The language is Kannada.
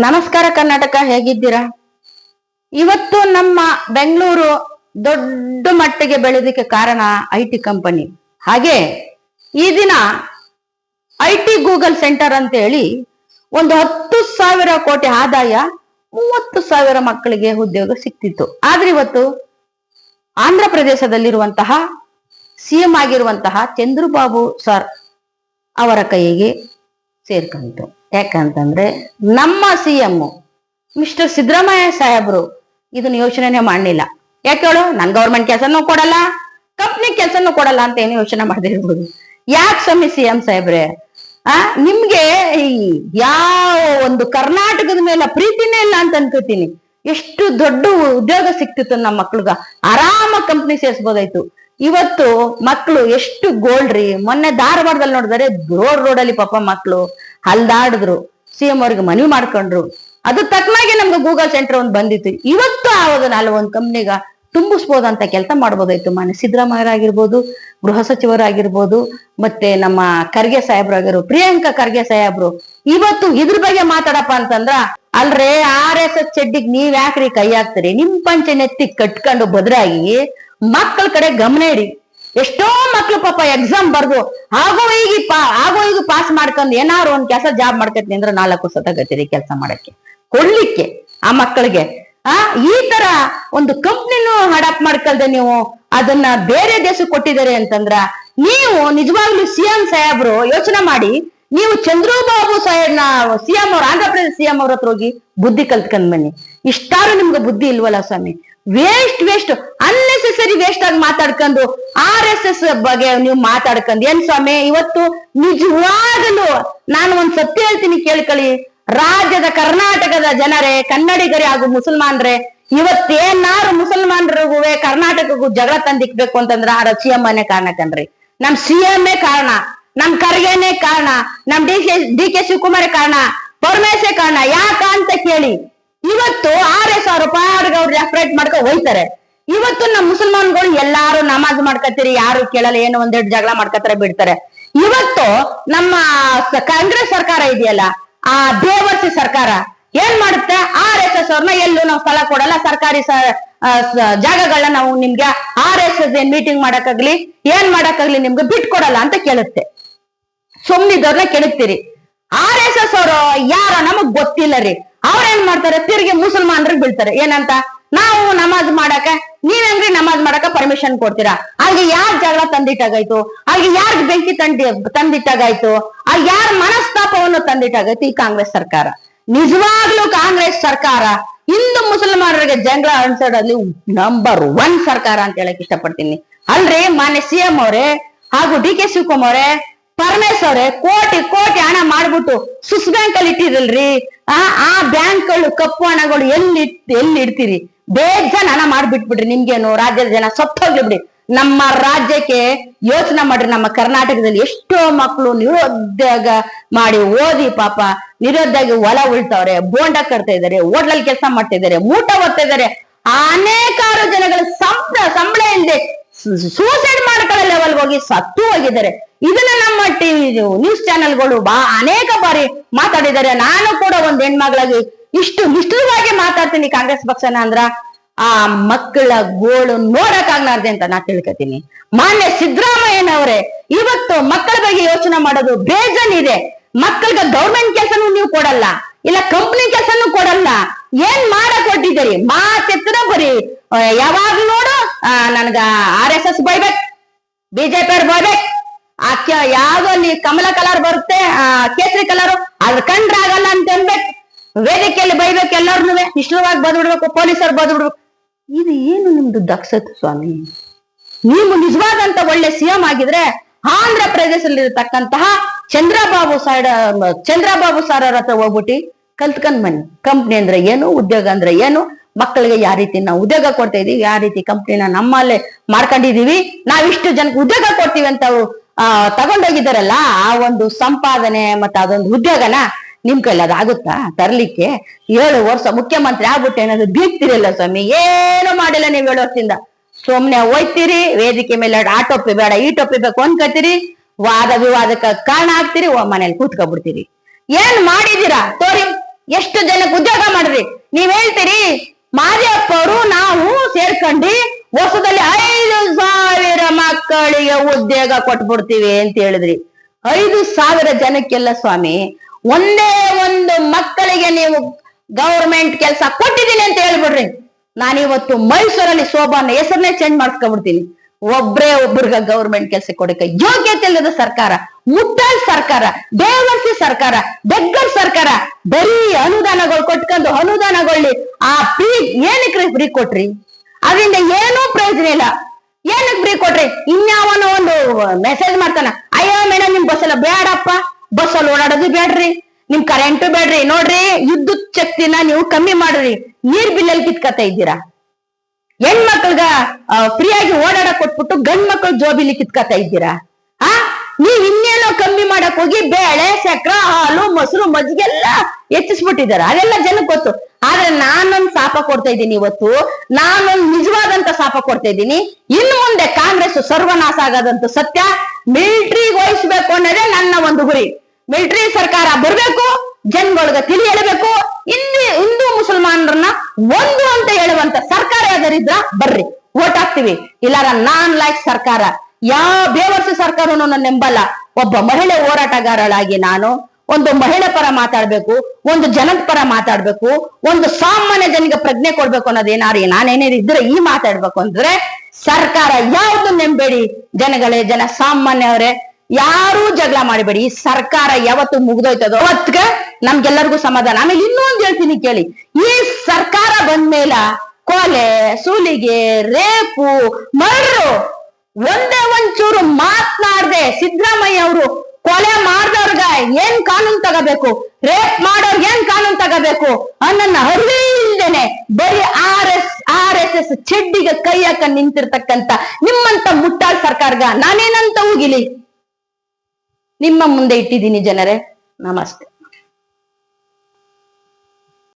ನಮಸ್ಕಾರ ಕರ್ನಾಟಕ ಹೇಗಿದ್ದೀರಾ? ಇವತ್ತು ನಮ್ಮ ಬೆಂಗಳೂರು ದೊಡ್ಡ ಮಟ್ಟಿಗೆ ಬೆಳೆದಕ್ಕೆ ಕಾರಣ ಐ ಟಿ ಕಂಪನಿ. ಹಾಗೆ ಈ ದಿನ ಐ ಟಿ ಗೂಗಲ್ ಸೆಂಟರ್ ಅಂತ ಹೇಳಿ ಒಂದು ಹತ್ತು ಸಾವಿರ ಕೋಟಿ ಆದಾಯ ಮೂವತ್ತು ಸಾವಿರ ಮಕ್ಕಳಿಗೆ ಉದ್ಯೋಗ ಸಿಕ್ತಿತ್ತು. ಆದ್ರೆ ಇವತ್ತು ಆಂಧ್ರ ಪ್ರದೇಶದಲ್ಲಿರುವಂತಹ ಸಿಎಂ ಆಗಿರುವಂತಹ ಚಂದ್ರಬಾಬು ಸರ್ ಅವರ ಕೈಗೆ ಸೇರ್ಕಂತು ಯಾಕಂತಂದ್ರೆ ನಮ್ಮ ಸಿ ಎಂ ಮಿಸ್ಟರ್ ಸಿದ್ದರಾಮಯ್ಯ ಸಾಹೇಬ್ರು ಇದನ್ನ ಯೋಚನೆನೇ ಮಾಡಲಿಲ್ಲ. ಯಾಕೆ ಹೇಳು? ನನ್ ಗೌರ್ಮೆಂಟ್ ಕೆಲಸನೂ ಕೊಡಲ್ಲ ಕಂಪ್ನಿ ಕೆಲಸನೂ ಕೊಡಲ್ಲ ಅಂತ ಏನು ಯೋಚನೆ ಮಾಡದಿರ್ಬೋದು. ಯಾಕೆ ಸ್ವಾಮಿ ಸಿ ಎಂ ಸಾಹೇಬ್ರೆ? ಆ, ನಿಮ್ಗೆ ಈ ಯಾವ ಒಂದು ಕರ್ನಾಟಕದ ಮೇಲೆ ಪ್ರೀತಿನೇ ಇಲ್ಲ ಅಂತ ಅನ್ಕೋತೀನಿ. ಎಷ್ಟು ದೊಡ್ಡ ಉದ್ಯೋಗ ಸಿಕ್ತಿತ್ತು ನಮ್ಮ ಮಕ್ಳಿಗ. ಆರಾಮ ಕಂಪ್ನಿ ಸೇರ್ಸ್ಬೋದಾಯ್ತು. ಇವತ್ತು ಮಕ್ಕಳು ಎಷ್ಟು ಗೋಲ್ಡ್ರಿ ಮೊನ್ನೆ ಧಾರವಾಡದಲ್ಲಿ ನೋಡಿದರೆ ರೋಡ್ ರೋಡಲ್ಲಿ ಪಾಪ ಮಕ್ಕಳು ಹಲ್ದಾಡಿದ್ರು. ಸಿ ಎಂ ಅವ್ರಿಗೆ ಮನವಿ ಮಾಡ್ಕೊಂಡ್ರು. ಅದು ತಕ್ಕನಾಗೆ ನಮ್ಗೆ ಗೂಗಲ್ ಸೆಂಟರ್ ಒಂದು ಬಂದಿತ್ತು. ಇವತ್ತು ಆವಾಗ ಅಲ್ಲಿ ಒಂದು ಕಂಪ್ನಿಗ ತುಂಬಿಸ್ಬೋದಂತ ಕೆಲಸ ಮಾಡ್ಬೋದಾಯ್ತು ಮಾನ್ಯ. ಸಿದ್ದರಾಮಯ್ಯರಾಗಿರ್ಬೋದು ಗೃಹ ಸಚಿವರಾಗಿರ್ಬೋದು ಮತ್ತೆ ನಮ್ಮ ಖರ್ಗೆ ಸಾಹೇಬ್ರಾಗಿರೋ ಪ್ರಿಯಾಂಕಾ ಖರ್ಗೆ ಸಾಹೇಬ್ರು. ಇವತ್ತು ಇದ್ರ ಬಗ್ಗೆ ಮಾತಾಡಪ್ಪ ಅಂತಂದ್ರ, ಅಲ್ರೇ ಆರ್ ಎಸ್ ಎಸ್ ಚೆಡ್ಡಿಗ್ ನೀವ್ ಯಾಕ್ರಿ ಕೈ ಹಾಕ್ತೀರಿ? ನಿಮ್ ಪಂಚ ನೆತ್ತಿ ಕಟ್ಕೊಂಡು ಬದ್ರಾಗಿ ಮಕ್ಕಳ ಕಡೆ ಗಮನ ಇಡಿ. ಎಷ್ಟೋ ಮಕ್ಳು ಪಾಪ ಎಕ್ಸಾಮ್ ಬರ್ದು, ಆಗೋ ಈಗ ಆಗೋ ಈಗ ಪಾಸ್ ಮಾಡ್ಕೊಂಡು ಏನಾರು ಒಂದ್ ಕೆಲಸ ಜಾಬ್ ಮಾಡ್ಕತ್ನಿ ಅಂದ್ರೆ ನಾಲ್ಕು ಸತಗತಿರಿ ಕೆಲಸ ಮಾಡಕ್ಕೆ. ಕೊಡ್ಲಿಕ್ಕೆ ಆ ಮಕ್ಕಳಿಗೆ. ಆ, ಈ ತರ ಒಂದು ಕಂಪ್ನಿನೂ ಹಡಪ್ ಮಾಡ್ಕಲ್ದೆ ನೀವು, ಅದನ್ನ ಬೇರೆ ದೇಶಕ್ಕೆ ಕೊಟ್ಟಿದ್ದಾರೆ ಅಂತಂದ್ರ, ನೀವು ನಿಜವಾಗ್ಲೂ ಸಿಎಂ ಸಾಹೇಬ್ರು ಯೋಚನೆ ಮಾಡಿ, ನೀವು ಚಂದ್ರಬಾಬು ಸಾಹೇಬ್ನ ಸಿಎಂ ಅವ್ರ, ಆಂಧ್ರ ಪ್ರದೇಶ ಸಿಎಂ ಅವ್ರ ಹತ್ರ ಹೋಗಿ ಬುದ್ಧಿ ಕಲ್ತ್ಕೊಂಡ್ ಬನ್ನಿ. ಇಷ್ಟಾರು ನಿಮ್ಗೆ ಬುದ್ಧಿ ಇಲ್ವಲ್ಲ ಸ್ವಾಮಿ? ವೇಸ್ಟ್ ವೇಸ್ಟ್ ಅನ್ನೆಸೆಸರಿ ವೇಸ್ಟ್ ಆಗಿ ಮಾತಾಡ್ಕೊಂಡು ಆರ್ ಎಸ್ ಎಸ್ ಬಗ್ಗೆ ನೀವು ಮಾತಾಡ್ಕೊಂಡು. ಏನ್ ಸ್ವಾಮಿ, ಇವತ್ತು ನಿಜವಾಗಲು ನಾನು ಒಂದ್ ಸತ್ಯ ಹೇಳ್ತೀನಿ ಕೇಳ್ಕೊಳ್ಳಿ. ರಾಜ್ಯದ ಕರ್ನಾಟಕದ ಜನರೇ, ಕನ್ನಡಿಗರೇ ಹಾಗೂ ಮುಸಲ್ಮಾನ್ರೆ, ಇವತ್ತೇನಾರು ಮುಸಲ್ಮಾನರಿಗೂ ಕರ್ನಾಟಕಕ್ಕೂ ಜಗಳ ತಂದಿಕ್ಬೇಕು ಅಂತಂದ್ರ ಆ ಸಿ ಎಂ ಅನ್ನೇ ಕಾರಣ ಕಣ್ರಿ ನಮ್ ಸಿ ಎಂ ಕಾರಣ, ನಮ್ ಖರ್ಗೆನೆ ಕಾರಣ, ನಮ್ D K D K Shivakumar ಕಾರಣ ಪರಮೇಶೇ ಕಾರಣ ಯಾಕ ಅಂತ ಕೇಳಿ, ಇವತ್ತು ಆರ್ ಎಸ್ ಅವ್ರು ಪಾಡ್ಗೆ ಅವ್ರು ರೆಫರೇಟ್ ಮಾಡ್ಕೊ ಹೋಯ್ತಾರೆ? ಇವತ್ತು ನಮ್ಮ ಮುಸಲ್ಮಾನ್ಗಳು ಎಲ್ಲಾರು ನಮಾಜ್ ಮಾಡ್ಕತ್ತೀರಿ, ಯಾರು ಕೇಳಲ್ಲ, ಏನು ಒಂದೆರಡು ಜಗಳ ಮಾಡ್ಕತ್ತಾರೆ, ಬಿಡ್ತಾರೆ. ಇವತ್ತು ನಮ್ಮ ಕಾಂಗ್ರೆಸ್ ಸರ್ಕಾರ ಇದೆಯಲ್ಲ, ಆ ದೇವರ್ಸಿ ಸರ್ಕಾರ ಏನ್ ಮಾಡುತ್ತೆ? ಆರ್ ಎಸ್ ಎಸ್ ಅವ್ರನ್ನ ಎಲ್ಲೂ ನಾವು ಸ್ಥಳ ಕೊಡಲ್ಲ, ಸರ್ಕಾರಿ ಜಾಗಗಳನ್ನ ನಾವು ನಿಮ್ಗೆ ಆರ್ ಎಸ್ ಎಸ್ ಏನ್ ಮೀಟಿಂಗ್ ಮಾಡಕ್ಕಾಗ್ಲಿ, ಏನ್ ಮಾಡಕ್ಕಾಗ್ಲಿ ನಿಮ್ಗೆ ಬಿಟ್ಕೊಡಲ್ಲ ಅಂತ ಕೇಳುತ್ತೆ. ಸೊಮ್ಮಿದವ್ರನ್ನ ಕೆಣಕ್ತೀರಿ. ಆರ್ ಎಸ್ ಎಸ್ ಅವರು ಯಾರ ನಮಗ್ ಗೊತ್ತಿಲ್ಲ ರೀ. ಅವ್ರ ಏನ್ ಮಾಡ್ತಾರೆ? ತಿರ್ಗಿ ಮುಸಲ್ಮಾನ್ರಿಗೆ ಬೀಳ್ತಾರೆ. ಏನಂತ? ನಾವು ನಮಾಜ್ ಮಾಡಕ ನೀವ್ ನಮಾಜ್ ಮಾಡಕ ಪರ್ಮಿಷನ್ ಕೊಡ್ತೀರಾ? ಅಲ್ಲಿ ಯಾರ್ ಜಗಳ ತಂದಿಟ್ಟಾಗಾಯ್ತು? ಅಲ್ಲಿ ಯಾರ್ ಬೆಂಕಿ ತಂದಿ, ತಂದಿಟ್ಟಾಗಾಯ್ತು? ಅಲ್ಲಿ ಯಾರ ಮನಸ್ತಾಪವನ್ನು ತಂದಿಟ್ಟಾಗಾಯ್ತು ಈ ಕಾಂಗ್ರೆಸ್ ಸರ್ಕಾರ? ನಿಜವಾಗ್ಲೂ ಕಾಂಗ್ರೆಸ್ ಸರ್ಕಾರ ಹಿಂದೂ ಮುಸಲ್ಮಾನರಿಗೆ ಜಗಳ ಅನ್ಸಡಲ್ಲಿ ನಂಬರ್ ಒನ್ ಸರ್ಕಾರ ಅಂತ ಹೇಳಕ್ ಇಷ್ಟಪಡ್ತೀನಿ. ಅಲ್ರಿ ಮಾನ್ಯ ಸಿಎಂ ಅವರೇ ಹಾಗೂ ಡಿ ಕೆ ಶಿವಕುಮಾರ್ ಅವರೇ ಪರಮೇಶ್ ಅವರೇ, ಕೋಟಿ ಕೋಟಿ ಹಣ ಮಾಡ್ಬಿಟ್ಟು ಸ್ವಿಸ್ ಬ್ಯಾಂಕ್ ಅಲ್ಲಿ ಇಟ್ಟಿರಲ್ರಿ. ಆ ಆ ಬ್ಯಾಂಕ್ಗಳು ಕಪ್ಪು ಹಣಗಳು ಎಲ್ಲಿ ಎಲ್ಲಿ ಇಡ್ತೀರಿ? ಬೇಜಾನ್ ಹಣ ಮಾಡ್ಬಿಟ್ಬಿಡ್ರಿ ನಿಮ್ಗೇನು, ರಾಜ್ಯದ ಜನ ಸತ್ತೋಗ್ಲಿ ಬಿಡಿ ನಮ್ಮ ರಾಜ್ಯಕ್ಕೆ ಯೋಚನೆ ಮಾಡ್ರಿ, ನಮ್ಮ ಕರ್ನಾಟಕದಲ್ಲಿ ಎಷ್ಟೋ ಮಕ್ಕಳು ನಿರುದ್ಯೋಗ ಮಾಡಿ ಓದಿ ಪಾಪ, ನಿರುದ್ಯೋಗಿ ಹೊಲ ಉಳ್ತಾವ್ರೆ, ಬೋಂಡ ಕಟ್ತಾ ಇದಾರೆ ಹೋಟ್ಲಲ್ಲಿ ಕೆಲಸ ಮಾಡ್ತಾ ಇದಾರೆ ಊಟ ಓದ್ತಾ ಇದಾರೆ ಅನೇಕಾರು ಜನಗಳು ಸಂಬಳ ಸಂಬಳ ಇಲ್ಲದೆ ಸೂಸೈಡ್ ಮಾಡ್ಕೊಳ್ಳೋ ಲೆವೆಲ್ ಹೋಗಿ ಸತ್ತು ಹೋಗಿದ್ದಾರೆ. ಇದನ್ನ ನಮ್ಮ ಟಿವಿ ನ್ಯೂಸ್ ಚಾನೆಲ್ಗಳು ಬಾ ಅನೇಕ ಬಾರಿ ಮಾತಾಡಿದ್ದಾರೆ. ನಾನು ಕೂಡ ಒಂದ್ ಹೆಣ್ಮಗಳಾಗಿ ಇಷ್ಟು ನಿಷ್ಠುರವಾಗಿ ಮಾತಾಡ್ತೀನಿ ಕಾಂಗ್ರೆಸ್ ಪಕ್ಷನ ಅಂದ್ರ ಆ ಮಕ್ಕಳ ಗೋಳು ನೋಡಕ್ಕಾಗ್ಲಾರ್ದೆ ಅಂತ ನಾ ತಿಳ್ಕೊತೀನಿ. ಮಾನ್ಯ ಸಿದ್ದರಾಮಯ್ಯನವರೇ ಇವತ್ತು ಮಕ್ಕಳ ಬಗ್ಗೆ ಯೋಚನೆ ಮಾಡೋದು ಬೇಜನ್ ಇದೆ. ಮಕ್ಕಳಿಗೆ ಗೌರ್ಮೆಂಟ್ ಕೆಲಸನೂ ನೀವು ಕೊಡಲ್ಲ, ಇಲ್ಲ ಕಂಪ್ನಿ ಕೆಲಸನೂ ಕೊಡಲ್ಲ. ಏನ್ ಮಾಡಕ್ ಕೊಟ್ಟಿದ್ದೀರಿ? ಮಾತೆತ್ತಿರ ಬರೀ. ಯಾವಾಗ ನೋಡು ನನ್ಗ ಆರ್ ಎಸ್ ಎಸ್ ಬೈಬೇಕ್ ಬಿಜೆಪಿ ಅವ್ರು ಬೈಬೇಕ್ ಆ ಕ- ಯಾವ್ದೋ ಅಲ್ಲಿ ಕಮಲ ಕಲರ್ ಬರುತ್ತೆ ಕೇಸರಿ ಕಲರ್ ಅದ್ ಕಂಡ್ರಾಗಲ್ಲ ಅಂತ ಅನ್ಬೇಕು. ವೇದಿಕೆಯಲ್ಲಿ ಬೈಬೇಕು ಎಲ್ಲಾರನು ನಿಶ್ಚಲವಾಗಿ ಬದ್ಬಿಡ್ಬೇಕು ಪೊಲೀಸರು ಬದ್ಬಿಡ್ಬೇಕು ಇದು ಏನು ನಿಮ್ದು ದಕ್ಷತೆ ಸ್ವಾಮಿ? ನೀವು ನಿಜವಾದಂತ ಒಳ್ಳೆ ಸಿಎಂ ಆಗಿದ್ರೆ ಆಂಧ್ರ ಪ್ರದೇಶದಲ್ಲಿರತಕ್ಕಂತಹ ಚಂದ್ರಬಾಬು ಸೈಡ್ ಚಂದ್ರಬಾಬು ಸರ್ ಹತ್ರ ಹೋಗ್ಬಿಟ್ಟು ಕಲ್ತ್ಕೊಂಡ್ ಬನ್ನಿ. ಕಂಪ್ನಿ ಅಂದ್ರೆ ಏನು ಉದ್ಯೋಗ ಅಂದ್ರೆ ಏನು ಮಕ್ಕಳಿಗೆ ಯಾವ ರೀತಿ ನಾವು ಉದ್ಯೋಗ ಕೊಡ್ತಾ ಇದೀವಿ ಯಾವ ರೀತಿ ಕಂಪ್ನಿನ ನಮ್ಮಲ್ಲೇ ಮಾಡ್ಕೊಂಡಿದೀವಿ ನಾವ್ ಇಷ್ಟು ಜನಕ್ಕೆ ಉದ್ಯೋಗ ಕೊಡ್ತೀವಿ ಅಂತ ಅವ್ರು, ಆ ತಗೊಂಡೋಗಿದ್ದಾರಲ್ಲ ಆ ಒಂದು ಸಂಪಾದನೆ ಮತ್ತೆ ಅದೊಂದು ಉದ್ಯೋಗನ? ನಿಮ್ ಕೈಲಿ ಅದಾಗುತ್ತಾ ತರ್ಲಿಕ್ಕೆ? ಏಳು ವರ್ಷ ಮುಖ್ಯಮಂತ್ರಿ ಆಗ್ಬಿಟ್ಟೆ ಏನಾದ್ರು ಬೀಗ್ತಿರಲ್ಲ ಸ್ವಾಮಿ, ಏನು ಮಾಡಿಲ್ಲ ನೀವ್ ಏಳು ವರ್ಷದಿಂದ. ಸುಮ್ನೆ ಹೋಯ್ತೀರಿ, ವೇದಿಕೆ ಮೇಲೆ ಆ ಟೊಪ್ಪಿ ಬೇಡ, ಈ ಟೊಪ್ಪಿ ಬೇಕು ಅನ್ಕೋತೀರಿ, ವಾದ ವಿವಾದಕ್ಕೆ ಕಾರಣ ಆಗ್ತೀರಿ ಮನೇಲಿ ಕೂತ್ಕೊಬಿಡ್ತೀರಿ ಏನ್ ಮಾಡಿದೀರಾ ತೋರಿ, ಎಷ್ಟು ಜನಕ್ಕೆ ಉದ್ಯೋಗ ಮಾಡ್ರಿ ನೀವ್ ಹೇಳ್ತೀರಿ ಮಾರಿಯಪ್ಪ ಅವರು ನಾವು ಸೇರ್ಕಂಡಿ ವರ್ಷದಲ್ಲಿ ಐದು ಸಾವಿರ ಮಕ್ಕಳಿಗೆ ಉದ್ಯೋಗ ಕೊಟ್ಬಿಡ್ತೀವಿ ಅಂತ ಹೇಳಿದ್ರಿ. ಐದು ಸಾವಿರ ಜನಕ್ಕೆಲ್ಲ ಸ್ವಾಮಿ ಒಂದೇ ಒಂದು ಮಕ್ಕಳಿಗೆ ನೀವು ಗೌರ್ಮೆಂಟ್ ಕೆಲಸ ಕೊಟ್ಟಿದ್ದೀನಿ ಅಂತ ಹೇಳ್ಬಿಡ್ರಿ. ನಾನಿವತ್ತು ಮೈಸೂರಲ್ಲಿ ಶೋಭಾನ ಹೆಸರನ್ನೇ ಚೇಂಜ್ ಮಾಡಿಸ್ಕೊಂಡ್ಬಿಡ್ತೀನಿ. ಒಬ್ರೇ ಒಬ್ರಿಗೆ ಗೌರ್ಮೆಂಟ್ ಕೆಲಸ ಕೊಡಕ್ಕೆ ಯೋಗ್ಯತೆ ಇಲ್ಲದ ಸರ್ಕಾರ ಮುಟ್ಟಾಳ್ ಸರ್ಕಾರ ದೇವರ್ಸಿ ಸರ್ಕಾರ, ಬೆಗ್ಗರ್ ಸರ್ಕಾರ, ಬರೀ ಅನುದಾನಗಳು ಕೊಟ್ಕೊಂಡು ಅನುದಾನಗೊಳ್ಳಿ. ಆ ಫ್ರೀ ಏನಕ್ಕೆ ಫ್ರೀ ಕೊಟ್ರಿ? ಅದರಿಂದ ಏನೂ ಪ್ರಯೋಜನ ಇಲ್ಲ. ಏನಕ್ಕೆ ಫ್ರೀ ಕೊಟ್ರಿ? ಇನ್ಯಾವನೋ ಒಂದು ಮೆಸೇಜ್ ಮಾಡ್ತಾನ, ಅಯ್ಯೋ ಮೇಡಮ್ ನಿಮ್ ಬಸ್ ಎಲ್ಲ ಬೇಡಪ್ಪ ಬಸ್ಸಲ್ಲಿ ಓಡಾಡೋದು ಬೇಡ್ರಿ. ನಿಮ್ ಕರೆಂಟ್ ಬೇಡ್ರಿ. ನೋಡ್ರಿ, ವಿದ್ಯುತ್ ಶಕ್ತಿನ ನೀವು ಕಮ್ಮಿ ಮಾಡ್ರಿ. ನೀರ್ ಬಿಲ್ಲಲ್ಲಿ ಕಿತ್ಕತ ಇದ್ದೀರಾ? ಹೆಣ್ಮಕ್ಳಿಗ ಫ್ರೀ ಆಗಿ ಓಡಾಡಕ್ ಕೊಟ್ಬಿಟ್ಟು ಗಂಡ್ ಮಕ್ಳು ಜೋಬಿಲಿ ಕಿತ್ಕತ ಇದ್ದೀರಾ? ಆ? ನೀವ್ ಇನ್ನೇನೋ ಕಮ್ಮಿ ಮಾಡಕ್ ಹೋಗಿ ಬೇಳೆ ಸಕ್ರ ಹಾಲು, ಮೊಸರು ಮಜ್ಜಿಗೆ ಎಲ್ಲಾ ಹೆಚ್ಚಿಸ್ಬಿಟ್ಟಿದಾರ ಅದೆಲ್ಲ ಜನಕ್ಕೆ ಗೊತ್ತು. ಆದ್ರೆ ನಾನೊಂದ್ ಶಾಪ ಕೊಡ್ತಾ ಇದ್ದೀನಿ ಇವತ್ತು. ನಾನೊಂದ್ ನಿಜವಾದಂತ ಶಾಪ ಕೊಡ್ತಾ ಇದ್ದೀನಿ. ಇನ್ನು ಮುಂದೆ ಕಾಂಗ್ರೆಸ್ ಸರ್ವನಾಶ ಆಗದಂತ ಸತ್ಯ. ಮಿಲಿಟರಿ ವಹಿಸ್ಬೇಕು ಅನ್ನೋದೇ ನನ್ನ ಒಂದು ಗುರಿ. ಮಿಲಿಟರಿ ಸರ್ಕಾರ ಬರಬೇಕು, ಜನಗಳಿಗೆ ತಿಳಿ ಹೇಳಬೇಕು ಹಿಂದಿ, ಹಿಂದೂ ಮುಸಲ್ಮಾನರನ್ನ ಒಂದು ಅಂತ ಹೇಳುವಂತ ಸರ್ಕಾರ ಯಾವ್ದಾರಿದ್ರ ಬರ್ರಿ ಓಟ್ ಹಾಕ್ತಿವಿ. ಇಲ್ಲಾರ ನಾನ್ ಲೈಕ್ ಸರ್ಕಾರ. ಯಾವ ಬೇವರ್ಸಿ ಸರ್ಕಾರನು ನಂಬಲ್ಲ. ಒಬ್ಬ ಮಹಿಳೆ ಹೋರಾಟಗಾರಳಾಗಿ ನಾನು, ಒಂದು ಮಹಿಳೆ ಪರ ಮಾತಾಡ್ಬೇಕು, ಒಂದು ಜನದ ಪರ ಮಾತಾಡ್ಬೇಕು, ಒಂದು ಸಾಮಾನ್ಯ ಜನಿಗೆ ಪ್ರಜ್ಞೆ ಕೊಡ್ಬೇಕು ಅನ್ನೋದೇನಾರಿ ನಾನೇನೇನು ಇದ್ರೆ ಈ ಮಾತಾಡ್ಬೇಕು ಅಂದ್ರೆ ಸರ್ಕಾರ ಯಾವ್ದು ನೆಂಬೇಡಿ. ಜನಗಳೇ, ಜನ ಸಾಮಾನ್ಯವರೇ ಯಾರೂ ಜಗಳ ಮಾಡಬೇಡಿ. ಸರ್ಕಾರ ಯಾವತ್ತು ಮುಗ್ದೋಯ್ತದೋ ಅವತ್ಗೆ ನಮ್ಗೆಲ್ಲರಿಗೂ ಸಮಾಧಾನ. ಆಮೇಲೆ ಇನ್ನೊಂದು ಹೇಳ್ತೀನಿ ಕೇಳಿ. ಈ ಸರ್ಕಾರ ಬಂದ್ಮೇಲ ಕೊಲೆ, ಸೂಲಿಗೆ, ರೇಪು, ಮರ್ರು ಒಂದೇ ಒಂಚೂರು ಮಾತನಾಡ್ದೆ ಸಿದ್ದರಾಮಯ್ಯ ಅವರು ಕೊಲೆ ಮಾಡ್ದವ್ರಗ ಏನ್ ಕಾನೂನು ತಗೋಬೇಕು? ರೇಪ್ ಮಾಡೋರ್ಗೆ ಏನ್ ಕಾನೂನು ತಗೋಬೇಕು? ಅನ್ನನ್ನ ಅರಿವೇ ಇಲ್ದೇನೆ ಬರೀ R S R S S ಚೆಡ್ಡಿಗೆ ಕೈ ಹಾಕ ನಿಂತಿರ್ತಕ್ಕಂತ ನಿಮ್ಮಂತ ಮುಟ್ಟಾಳ್ ಸರ್ಕಾರಗ. ನಾನೇನಂತ ಹೋಗಿಲಿ? ನಿಮ್ಮ ಮುಂದೆ ಇಟ್ಟಿದ್ದೀನಿ ಜನರೇ. ನಮಸ್ತೆ.